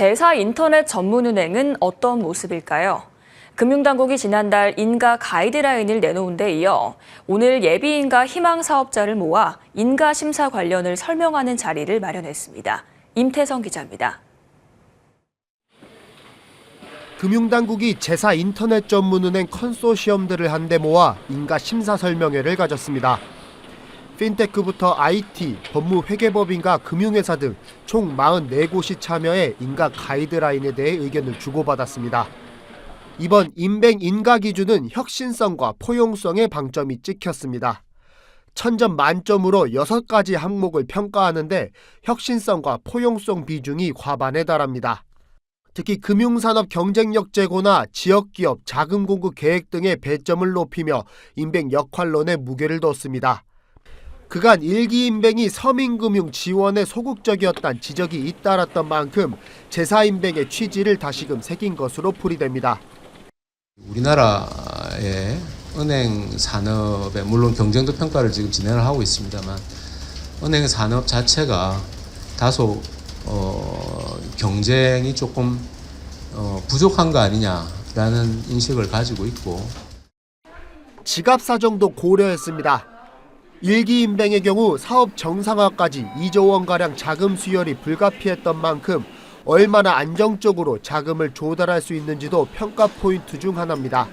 제사 인터넷 전문은행은 어떤 모습일까요? 금융당국이 지난달 인가 가이드라인을 내놓은 데 이어 오늘 예비인가 희망 사업자를 모아 인가 심사 관련을 설명하는 자리를 마련했습니다. 임태성 기자입니다. 금융당국이 제사 인터넷 전문은행 컨소시엄들을 한데 모아 인가 심사 설명회를 가졌습니다. 핀테크부터 IT, 법무 회계법인과 금융회사 등 총 44곳이 참여해 인가 가이드라인에 대해 의견을 주고받았습니다. 이번 인뱅 인가 기준은 혁신성과 포용성에 방점이 찍혔습니다. 천점 만점으로 6가지 항목을 평가하는데 혁신성과 포용성 비중이 과반에 달합니다. 특히 금융산업 경쟁력 제고나 지역기업 자금 공급 계획 등의 배점을 높이며 인뱅 역할론에 무게를 뒀습니다. 그간 일기 인뱅이 서민금융 지원에 소극적이었다는 지적이 잇따랐던 만큼 제사 인뱅의 취지를 다시금 새긴 것으로 풀이됩니다. 우리나라의 은행 산업에 물론 경쟁도 평가를 지금 진행을 하고 있습니다만 은행 산업 자체가 다소 어, 경쟁이 조금 어, 부족한 거 아니냐라는 인식을 가지고 있고 지갑 사정도 고려했습니다. 일기 인뱅의 경우 사업 정상화까지 2조 원가량 자금 수혈이 불가피했던 만큼 얼마나 안정적으로 자금을 조달할 수 있는지도 평가 포인트 중 하나입니다.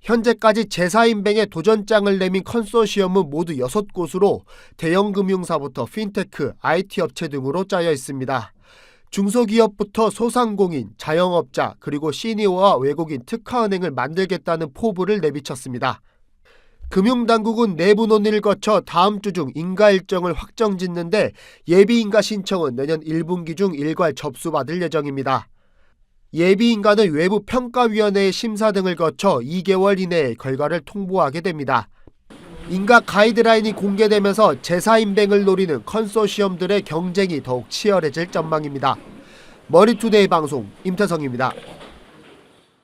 현재까지 제사인뱅에 도전장을 내민 컨소시엄은 모두 6곳으로 대형 금융사부터 핀테크, IT 업체 등으로 짜여 있습니다. 중소기업부터 소상공인, 자영업자, 그리고 시니어와 외국인 특화은행을 만들겠다는 포부를 내비쳤습니다. 금융당국은 내부 논의를 거쳐 다음 주 중 인가 일정을 확정 짓는데 예비 인가 신청은 내년 1분기 중 일괄 접수받을 예정입니다. 예비 인가는 외부 평가위원회의 심사 등을 거쳐 2개월 이내에 결과를 통보하게 됩니다. 인가 가이드라인이 공개되면서 제사 인뱅을 노리는 컨소시엄들의 경쟁이 더욱 치열해질 전망입니다. 머리투데이 방송 임태성입니다.